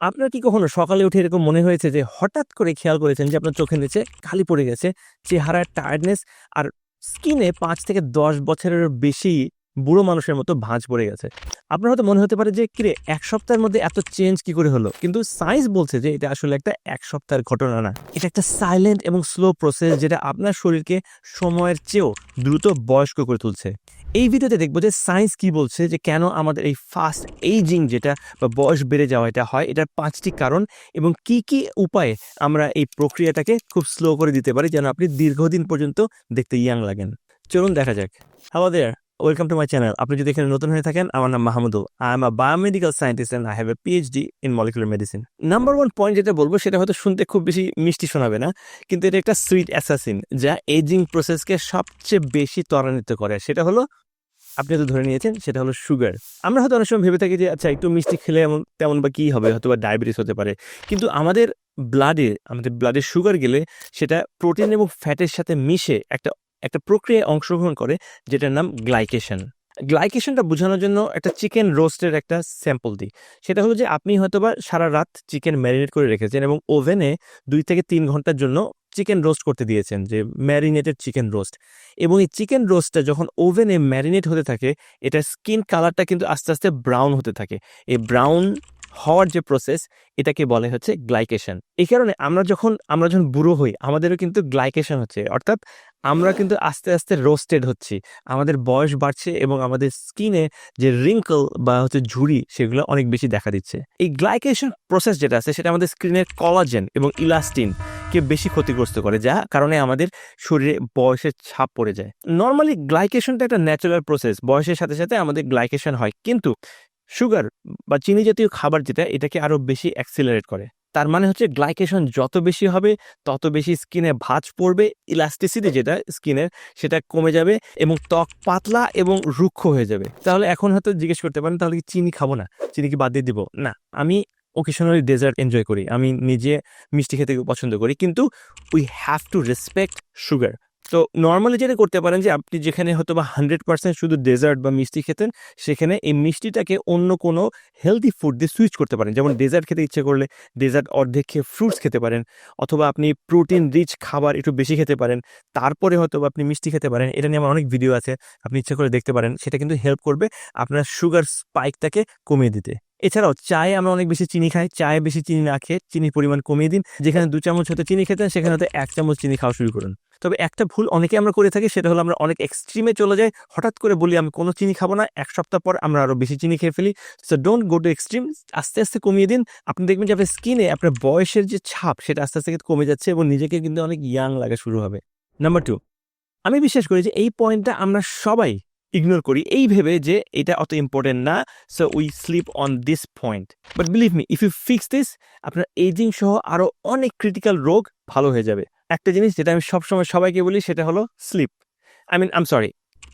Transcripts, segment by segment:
আপনার কি কখনো সকালে উঠে এরকম মনে হয়েছে যে হঠাৎ করে খেয়াল করেছেন যে আপনার চোখের নিচে খালি পড়ে গেছে, চেহারার টায়ার্ডনেস আর স্কিনে পাঁচ থেকে দশ বছরের বেশি বুড়ো মানুষের মতো ভাঁজ পড়ে গেছে? আপনার হয়তো মনে হতে পারে যে, কিরে, এক সপ্তাহের মধ্যে এত চেঞ্জ কি করে হলো? কিন্তু সায়েন্স বলছে যে, এটা আসলে একটা এক সপ্তাহের ঘটনা না। এটা একটা সাইলেন্ট এবং স্লো প্রসেস যেটা আপনার শরীরকে সময়ের চেয়েও দ্রুত বয়স্ক করে তুলছে। এই ভিডিওতে দেখব যে সায়েন্স কি বলছে, যে কেন আমাদের এই ফাস্ট এইজিং যেটা বা বয়স বেড়ে যাওয়া এটা হয়, এটার পাঁচটি কারণ এবং কি কি উপায়ে আমরা এই প্রক্রিয়াটাকে খুব স্লো করে দিতে পারি যেন আপনি দীর্ঘদিন পর্যন্ত দেখতে ইয়াং লাগেন। চলুন দেখা যাক। Hello there welcome to my channel আপনি যদি এখানে নতুন হয়ে থাকেন, আমার নাম Mahmudul I am a biomedical scientist and I have a PhD in molecular medicine number one point যেটা বলব, সেটা হয়তো শুনতে খুব বেশি মিষ্টি শোনাবে না, কিন্তু এটা একটা সুইট অ্যাসাসিন যা এজিং প্রসেসকে সবচেয়ে বেশি ত্বরান্বিত করে। সেটা হলো, আপনি তো ধরে নিয়েছেন, সেটা হলো সুগার আমরা হয়তো অনেক সময় ভেবে থাকি যে আচ্ছা একটু মিষ্টি খেলে এমন, তেমন বা কী হবে হয়তো বা ডায়াবেটিস হতে পারে। কিন্তু আমাদের ব্লাডে আমাদের ব্লাডে সুগার গেলে সেটা প্রোটিন এবং ফ্যাটের সাথে মিশে একটা একটা প্রক্রিয়ায় অংশগ্রহণ করে, যেটার নাম গ্লাইকেশন। গ্লাইকেশনটা বোঝানোর জন্য একটা চিকেন রোস্টের একটা স্যাম্পল দিই। সেটা হলো যে, আপনি হয়তোবা সারা রাত চিকেন ম্যারিনেট করে রেখেছেন এবং ওভেনে দুই থেকে তিন ঘণ্টার জন্য চিকেন রোস্ট করতে দিয়েছেন, যে ম্যারিনেটেড চিকেন রোস্ট। এবং এই চিকেন রোস্টটা যখন ওভেনে ম্যারিনেট হতে থাকে, এটার স্কিন কালারটা কিন্তু আস্তে আস্তে ব্রাউন হতে থাকে। এই ব্রাউন হওয়ার যে প্রসেস এটাকে বলে হচ্ছে গ্লাইকেশন এই কারণে আমরা যখন আমরা যখন বুড়ো হই, আমাদেরও কিন্তু গ্লাইকেশন হচ্ছে। অর্থাৎ আমরা কিন্তু আস্তে আস্তে রোস্টেড হচ্ছি। আমাদের বয়স বাড়ছে এবং আমাদের স্কিনে যে রিঙ্কল বা হচ্ছে ঝুড়ি, সেগুলো অনেক বেশি দেখা দিচ্ছে। এই গ্লাইকেশন প্রসেস যেটা আছে, সেটা আমাদের স্কিনের কলাজেন এবং ইলাস্টিন কে বেশি ক্ষতিগ্রস্ত করে, যা কারণে আমাদের শরীরে বয়সের ছাপ পড়ে যায়। নর্মালি গ্লাইকেশনটা একটা ন্যাচারাল প্রসেস বয়সের সাথে সাথে আমাদের গ্লাইকেশন হয়। কিন্তু সুগার বা চিনি জাতীয় খাবার যেটা, এটাকে আরও বেশি অ্যাক্সিলারেট করে। তার মানে হচ্ছে গ্লাইকেশন যত বেশি হবে, তত বেশি স্কিনে ভাঁজ পড়বে ইলাস্টিসিটি যেটা স্কিনের সেটা কমে যাবে এবং ত্বক পাতলা এবং রুক্ষ হয়ে যাবে। তাহলে এখন হয়তো জিজ্ঞেস করতে পারেন, তাহলে কি চিনি খাব না? চিনি কি বাদ দিয়ে দিব? না, আমি ওকেশনালি ডেজার্ট এনজয় করি। আমি নিজে মিষ্টি খেতে পছন্দ করি, কিন্তু we have to respect sugar তো নর্মালি যেটা করতে পারেন যে, আপনি যেখানে হয়তো বা হান্ড্রেড পার্সেন্ট শুধু ডেজার্ট বা মিষ্টি খেতেন, সেখানে এই মিষ্টিটাকে অন্য কোনো হেলদি ফুড দিয়ে সুইচ করতে পারেন। যেমন ডেজার্ট খেতে ইচ্ছে করলে ডেজার্ট অর্ধেক খেয়ে ফ্রুটস খেতে পারেন, অথবা আপনি প্রোটিন রিচ খাবার একটু বেশি খেতে পারেন, তারপরে হয়তো বা আপনি মিষ্টি খেতে পারেন। এটা নিয়ে আমার অনেক ভিডিও আছে, আপনি ইচ্ছে করে দেখতে পারেন। সেটা কিন্তু হেল্প করবে আপনার সুগার স্পাইকটাকে কমিয়ে দিতে। এছাড়াও চায়ে আমরা অনেক বেশি চিনি খাই। চায়ে বেশি চিনি না খেয়ে চিনির পরিমাণ কমিয়ে দিন। যেখানে দু চামচ হতে চিনি খেতেন, সেখানে হয়তো এক চামচ চিনি খাওয়া শুরু করুন। তবে একটা ভুল অনেকে আমরা করে থাকি, সেটা হলো আমরা অনেক এক্সট্রিমে চলে যাই, হঠাৎ করে বলি, আমি কোনো চিনি খাব না, এক সপ্তাহ পর আমরা আরও বেশি চিনি খেয়ে ফেলি। So don't go to extreme আস্তে আস্তে কমিয়ে দিন। আপনি দেখবেন যে আপনার স্কিনে আপনার বয়সের যে ছাপ, সেটা আস্তে আস্তে কমে যাচ্ছে এবং নিজেকে কিন্তু অনেক ইয়াং লাগা শুরু হবে। নাম্বার টু আমি বিশ্বাস করি যে এই পয়েন্টটা আমরা সবাই ইগনোর করি, এই ভেবে যে এটা অত ইম্পর্টেন্ট না so we sleep on this point but believe me if you fix this আপনার এজিং সহ আরও অনেক ক্রিটিক্যাল রোগ ভালো হয়ে যাবে। একটা জিনিস যেটা আমি সবসময় সবাইকে বলি সেটা হলো sleep I mean um sorry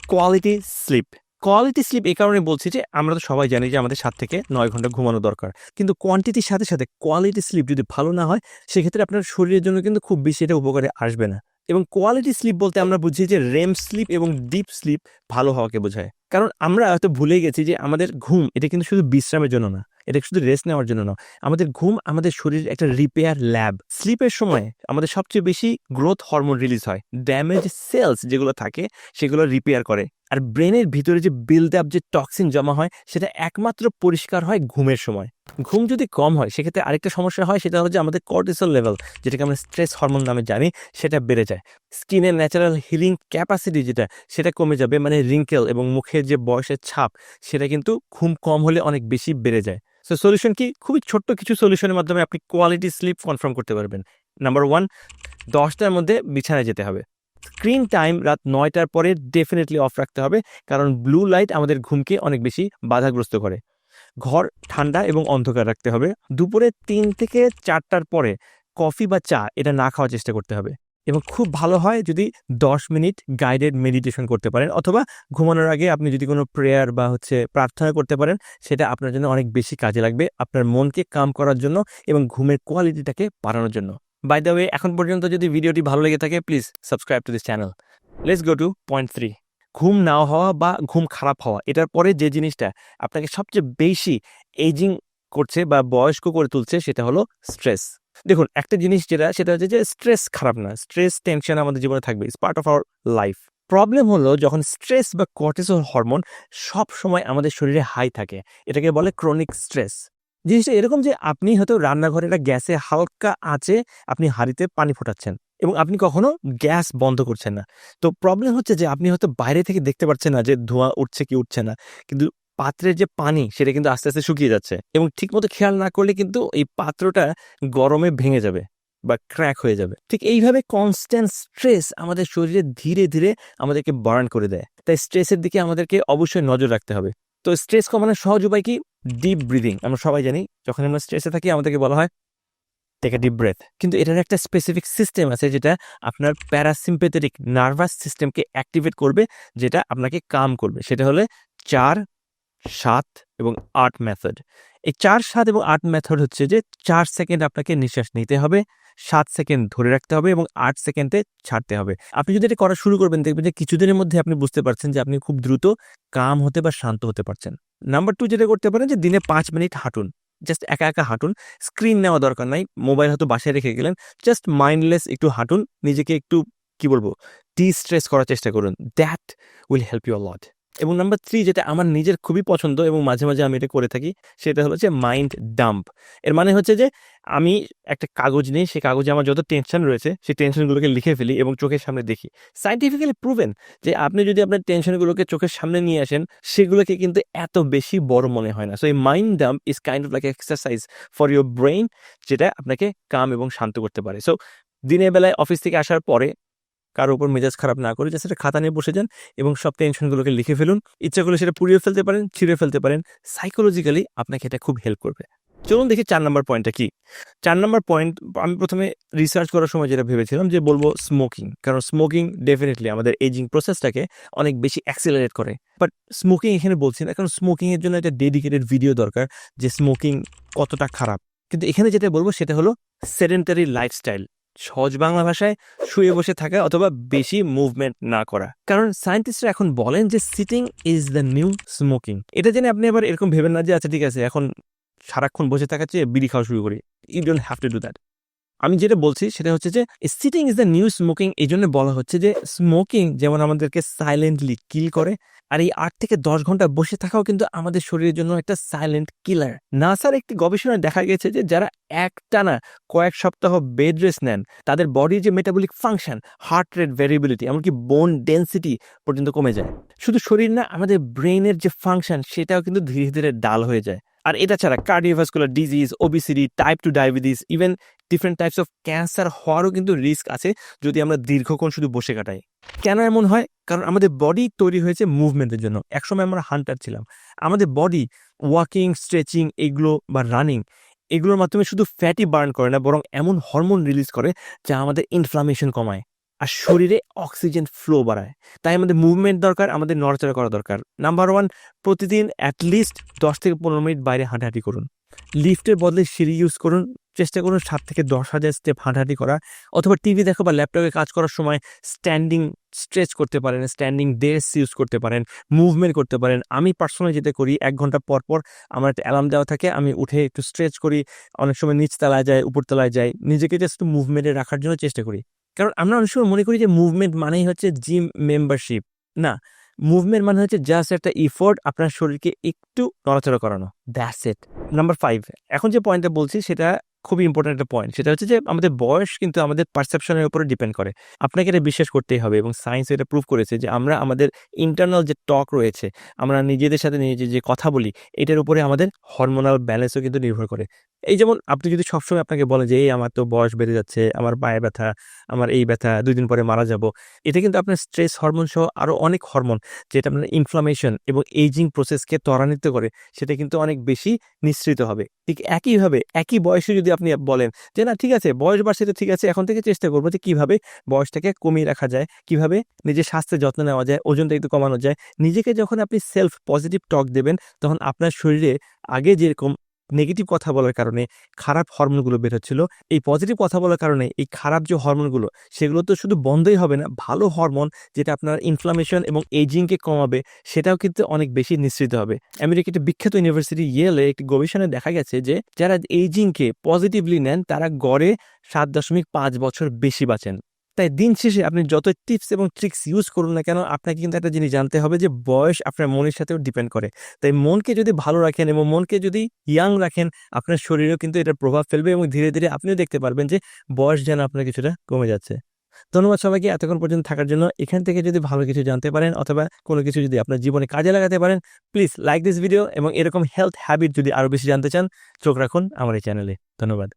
quality sleep quality sleep এই কারণে বলছি যে আমরা তো সবাই জানি যে আমাদের সাত থেকে নয় ঘণ্টা ঘুমানো দরকার। কিন্তু কোয়ান্টিটির সাথে সাথে কোয়ালিটি স্লিপ যদি ভালো না হয়, সেক্ষেত্রে আপনার শরীরের জন্য কিন্তু খুব বেশি এটা উপকারে আসবে না। এবং কোয়ালিটি স্লিপ বলতে আমরা বুঝি যে রেম স্লিপ এবং ডিপ স্লিপ ভালো হওয়াকে বোঝায়। কারণ আমরা হয়তো ভুলে গেছি যে আমাদের ঘুম এটা কিন্তু শুধু বিশ্রামের জন্য না। এটা শুধু রেস্ট নেওয়ার জন্য না। আমাদের ঘুম, আমাদের শরীরের একটা রিপেয়ার ল্যাব স্লিপের সময় আমাদের সবচেয়ে বেশি গ্রোথ হরমোন রিলিজ হয়। ড্যামেজ সেলস যেগুলো থাকে, সেগুলো রিপেয়ার করে। আর ব্রেনের ভিতরে যে বিল্ড আপ যে টক্সিন জমা হয়, সেটা একমাত্র পরিষ্কার হয় ঘুমের সময়। ঘুম যদি কম হয়, সেক্ষেত্রে আরেকটা সমস্যা হয়, সেটা হলো যে আমাদের কর্টিসল লেভেল যেটাকে আমরা স্ট্রেস হরমোন নামে জানি, সেটা বেড়ে যায়। স্কিনের ন্যাচারাল হিলিং ক্যাপাসিটি যেটা, সেটা কমে যাবে। মানে রিঙ্কেল এবং মুখের যে বয়সের ছাপ, সেটা কিন্তু ঘুম কম হলে অনেক বেশি বেড়ে যায়। সো সলিউশন কি? খুবই ছোট্ট কিছু সলিউশনের মাধ্যমে আপনি কোয়ালিটি স্লিপ কনফার্ম করতে পারবেন। নাম্বার ওয়ান দশটার মধ্যে বিছানায় যেতে হবে। স্ক্রিন টাইম রাত নয়টার পরে ডেফিনেটলি অফ রাখতে হবে, কারণ ব্লু লাইট আমাদের ঘুমকে অনেক বেশি বাধাগ্রস্ত করে। ঘর ঠান্ডা এবং অন্ধকার রাখতে হবে। দুপুরে তিন থেকে চারটার পরে কফি বা চা এটা না খাওয়ার চেষ্টা করতে হবে। এবং খুব ভালো হয় যদি দশ মিনিট গাইডেড মেডিটেশন করতে পারেন অথবা ঘুমানোর আগে আপনি যদি কোনো প্রেয়ার বা হচ্ছে প্রার্থনা করতে পারেন, সেটা আপনার জন্য অনেক বেশি কাজে লাগবে আপনার মনকে কাম করার জন্য এবং ঘুমের কোয়ালিটিটাকে বাড়ানোর জন্য। বাই দ্য ওয়ে এখন পর্যন্ত যদি ভিডিওটি ভালো লেগে থাকে please subscribe to this channel let's go to point three ঘুম না হওয়া বা ঘুম খারাপ হওয়া, এটার পরে যে জিনিসটা আপনাকে সবচেয়ে বেশি এজিং করছে বা বয়স্ক করে তুলছে, সেটা হলো স্ট্রেস দেখুন, একটা জিনিস যেটা, সেটা হচ্ছে যে স্ট্রেস খারাপ না। স্ট্রেস টেনশন আমাদের জীবনে থাকবে। It's part of our life problem হলো যখন স্ট্রেস বা কর্টিসল হরমোন সব সময় আমাদের শরীরে হাই থাকে। এটাকে বলে ক্রনিক স্ট্রেস জিনিসটা এরকম যে আপনি হয়তো রান্নাঘরে একটা গ্যাসে হালকা আঁচে আপনি হাঁড়িতে পানি ফোটাচ্ছেন এবং আপনি কখনো গ্যাস বন্ধ করছেন না। তো প্রবলেম হচ্ছে যে আপনি হয়তো বাইরে থেকে দেখতে পাচ্ছেন না যে ধোঁয়া উঠছে কি উঠছে না। কিন্তু পাত্রের যে পানি, সেটা কিন্তু আস্তে আস্তে শুকিয়ে যাচ্ছে এবং ঠিকমতো খেয়াল না করলে কিন্তু এই পাত্রটা গরমে ভেঙে যাবে বা ক্র্যাক হয়ে যাবে। ঠিক এইভাবে কনস্ট্যান্ট স্ট্রেস আমাদের শরীরে ধীরে ধীরে আমাদেরকে বার্ন করে দেয়। তাই স্ট্রেসের দিকে আমাদেরকে অবশ্যই নজর রাখতে হবে। তো স্ট্রেস কমানোর সহজ উপায় কি? ডিপ ব্রিদিং আমরা সবাই জানি, যখন আমরা স্ট্রেসে থাকি, আমাদেরকে বলা হয় টেক ডিপ ব্রেথ কিন্তু এটার একটা স্পেসিফিক সিস্টেম আছে, যেটা আপনার প্যারাসিম্পেথেটিক নার্ভাস সিস্টেমকে অ্যাক্টিভেট করবে, যেটা আপনাকে কাম করবে। সেটা হলে চার সাত এবং আট মেথড এই চার সাত এবং আট মেথড হচ্ছে যে চার সেকেন্ড আপনাকে নিঃশ্বাস নিতে হবে, সাত সেকেন্ড ধরে রাখতে হবে এবং আট সেকেন্ডে ছাড়তে হবে। আপনি যদি এটা করা শুরু করবেন, দেখবেন যে কিছুদিনের মধ্যে আপনি বুঝতে পারছেন যে আপনি খুব দ্রুত কাম হতে বা শান্ত হতে পারছেন। নাম্বার টু যেটা করতে পারেন যে দিনে পাঁচ মিনিট হাঁটুন। জাস্ট একা একা হাঁটুন। স্ক্রিন নেওয়া দরকার নাই। মোবাইল হয়তো বাসায় রেখে গেলেন। জাস্ট মাইন্ডলেস একটু হাঁটুন। নিজেকে একটু, কি বলব ডি স্ট্রেস করার চেষ্টা করুন। That will help you lot এবং নাম্বার থ্রি যেটা আমার নিজের খুবই পছন্দ এবং মাঝে মাঝে আমি এটা করে থাকি, সেটা হলো যে মাইন্ড ডাম্প এর মানে হচ্ছে যে আমি একটা কাগজ নিই, সেই কাগজে আমার যত টেনশন রয়েছে, সেই টেনশনগুলোকে লিখে ফেলি এবং চোখের সামনে দেখি। সাইন্টিফিক্যালি প্রুভেন যে আপনি যদি আপনার টেনশনগুলোকে চোখের সামনে নিয়ে আসেন, সেগুলোকে কিন্তু এত বেশি বড় মনে হয় না। সো এই mind dump is kind of like exercise for your brain যেটা আপনাকে কাম এবং শান্ত করতে পারে। সো দিনের বেলায় অফিস থেকে আসার পরে কারোর উপর মেজাজ খারাপ না করে জাস্ট একটা খাতা নিয়ে বসে যান এবং সব টেনশনগুলোকে লিখে ফেলুন। ইচ্ছা করলে সেটা পুড়িয়ে ফেলতে পারেন, ছিঁড়ে ফেলতে পারেন। সাইকোলজিক্যালি আপনাকে এটা খুব হেল্প করবে। চলুন দেখি চার নম্বর পয়েন্টটা কি? চার নম্বর পয়েন্ট আমি প্রথমে রিসার্চ করার সময় যেটা ভেবেছিলাম যে বলব স্মোকিং কারণ স্মোকিং ডেফিনেটলি আমাদের এজিং প্রসেসটাকে অনেক বেশি অ্যাক্সিলারেট করে। বাট স্মোকিং এখানে বলছি না, কারণ স্মোকিংয়ের জন্য একটা ডেডিকেটেড ভিডিও দরকার যে স্মোকিং কতটা খারাপ। কিন্তু এখানে যেটা বলব সেটা হলো সেডেন্টারি লাইফস্টাইল সহজ বাংলা ভাষায় শুয়ে বসে থাকা অথবা বেশি মুভমেন্ট না করা। কারণ সায়েন্টিস্টরা এখন বলেন যে sitting is the new smoking এটা জেনে আপনি আবার এরকম ভেবেন না যে আচ্ছা ঠিক আছে, এখন সারাক্ষণ বসে থাকার চেয়ে বিড়ি খাওয়া শুরু করি। You don't have to do that আমি যেটা বলছি সেটা হচ্ছে যে sitting is the new smoking এই জন্য বলা হচ্ছে যে স্মোকিং যেমন আমাদেরকে সাইলেন্টলি কিল করে, আর এই আট থেকে দশ ঘণ্টা বসে থাকাও কিন্তু আমাদের শরীরের জন্য একটা সাইলেন্ট কিলার নাসার একটি গবেষণায় দেখা গেছে যে, যারা একটানা কয়েক সপ্তাহ বেড রেস্ট নেন, তাদের বডির যে metabolic function heart rate variability এমনকি বোন ডেন্সিটি পর্যন্ত কমে যায়। শুধু শরীর না, আমাদের ব্রেনের যে ফাংশন সেটাও কিন্তু ধীরে ধীরে ডাল হয়ে যায়। আর এটা ছাড়া cardiovascular disease obesity type two diabetes even different types of cancer হওয়ারও কিন্তু রিস্ক আছে যদি আমরা দীর্ঘক্ষণ শুধু বসে কাটাই। কেন এমন হয়? কারণ আমাদের বডি তৈরি হয়েছে মুভমেন্টের জন্য। একসময় আমরা হান্টার ছিলাম। আমাদের বডি ওয়াকিং স্ট্রেচিং এগুলো বা রানিং এগুলোর মাধ্যমে শুধু ফ্যাটি বার্ন করে না, বরং এমন হরমোন রিলিজ করে যা আমাদের ইনফ্লামেশন কমায়। আর শরীরে অক্সিজেন ফ্লো বাড়ায়। তাই আমাদের মুভমেন্ট দরকার, আমাদের নড়াচড়া করা দরকার। নাম্বার ওয়ান প্রতিদিন অ্যাটলিস্ট দশ থেকে পনেরো মিনিট বাইরে হাঁটাহাঁটি করুন। লিফটের বদলে সিঁড়ি ইউজ করুন। চেষ্টা করুন সাত থেকে দশ হাজার স্টেপ হাঁটাহাঁটি করা। অথবা টিভি দেখো বা ল্যাপটপে কাজ করার সময় স্ট্যান্ডিং স্ট্রেচ করতে পারেন স্ট্যান্ডিং ডেস্ক ইউজ করতে পারেন মুভমেন্ট করতে পারেন। আমি পার্সোনালি যেটা করি, এক ঘণ্টা পর পর আমার একটা অ্যালার্ম দেওয়া থাকে, আমি উঠে একটু স্ট্রেচ করি। অনেক সময় নিচ তলায় যাই, উপর তলায় যাই। নিজেকে জাস্ট মুভমেন্টে রাখার জন্য চেষ্টা করি। কারণ আমরা অনেক সময় মনে করি যে মুভমেন্ট মানেই হচ্ছে জিম মেম্বারশিপ না মুভমেন্ট মানে হচ্ছে জাস্ট একটা ইফোর্ট আপনার শরীরকে একটু নড়াচড়া করানো। দ্যাটস ইট নাম্বার ফাইভ এখন যে পয়েন্টটা বলছি সেটা খুবই ইম্পর্টেন্ট একটা পয়েন্ট সেটা হচ্ছে যে আমাদের বয়স কিন্তু আমাদের পারসেপশনের উপরে ডিপেন্ড করে। আপনাকে এটা বিশ্বাস করতেই হবে এবং সায়েন্স এটা প্রুভ করেছে যে আমরা আমাদের ইন্টারনাল যে টক রয়েছে, আমরা নিজেদের সাথে নিজে যে কথা বলি, এটার উপরে আমাদের হরমোনাল ব্যালেন্সও কিন্তু নির্ভর করে। এই যেমন আপনি যদি সবসময় আপনাকে বলেন যে, এই আমার তো বয়স বেড়ে যাচ্ছে, আমার পায়ে ব্যথা, আমার এই ব্যথা, দুই দিন পরে মারা যাব। এটা কিন্তু আপনার স্ট্রেস হরমোন সহ আরও অনেক হরমোন যেটা আপনার ইনফ্লামেশন এবং এইজিং প্রসেসকে ত্বরান্বিত করে, সেটা কিন্তু অনেক বেশি নিঃসৃত হবে। ঠিক একইভাবে, একই বয়সে যদি আপনি বলেন যে, না, ঠিক আছে, বয়স বাড়ছে তো ঠিক আছে, এখন থেকে চেষ্টা করব যে, কীভাবে বয়সটাকে কমিয়ে রাখা যায়, কীভাবে নিজের স্বাস্থ্যের যত্ন নেওয়া যায়, ওজনটা একটু কমানো যায়। নিজেকে যখন আপনি সেলফ পজিটিভ টক দেবেন, তখন আপনার শরীরে আগে যেরকম নেগেটিভ কথা বলার কারণে খারাপ হরমোনগুলো বের হচ্ছিল। এই পজিটিভ কথা বলার কারণে এই খারাপ যে হরমোনগুলো সেগুলো তো শুধু বন্ধই হবে না, ভালো হরমোন যেটা আপনার ইনফ্লামেশন এবং এজিংকে কমাবে, সেটাও কিন্তু অনেক বেশি নিঃসৃত হবে। আমেরিকা একটা বিখ্যাত ইউনিভার্সিটি ইয়েলে একটি গবেষণায় দেখা গেছে যে, যারা এজিংকে পজিটিভলি নেন, তারা গড়ে সাত দশমিক পাঁচ বছর বেশি বাঁচেন। তাই দিন শেষে আপনি যত টিপস এবং ট্রিক্স ইউজ করুন না কেন, আপনাকে কিন্তু একটা জিনিস জানতে হবে যে বয়স আপনার মনের সাথেও ডিপেন্ড করে। তাই মনকে যদি ভালো রাখেন এবং মনকে যদি ইয়াং রাখেন, আপনার শরীরেও কিন্তু এটার প্রভাব ফেলবে এবং ধীরে ধীরে আপনিও দেখতে পারবেন যে বয়স যেন আপনার কিছুটা কমে যাচ্ছে। ধন্যবাদ সবাইকে এতক্ষণ পর্যন্ত থাকার জন্য। এখান থেকে যদি ভালো কিছু জানতে পারেন অথবা কোনো কিছু যদি আপনার জীবনে কাজে লাগাতে পারেন প্লিজ লাইক দিস ভিডিও এবং এরকম হেলথ হ্যাবিট যদি আরও বেশি জানতে চান, চোখ রাখুন আমার এই চ্যানেলে ধন্যবাদ।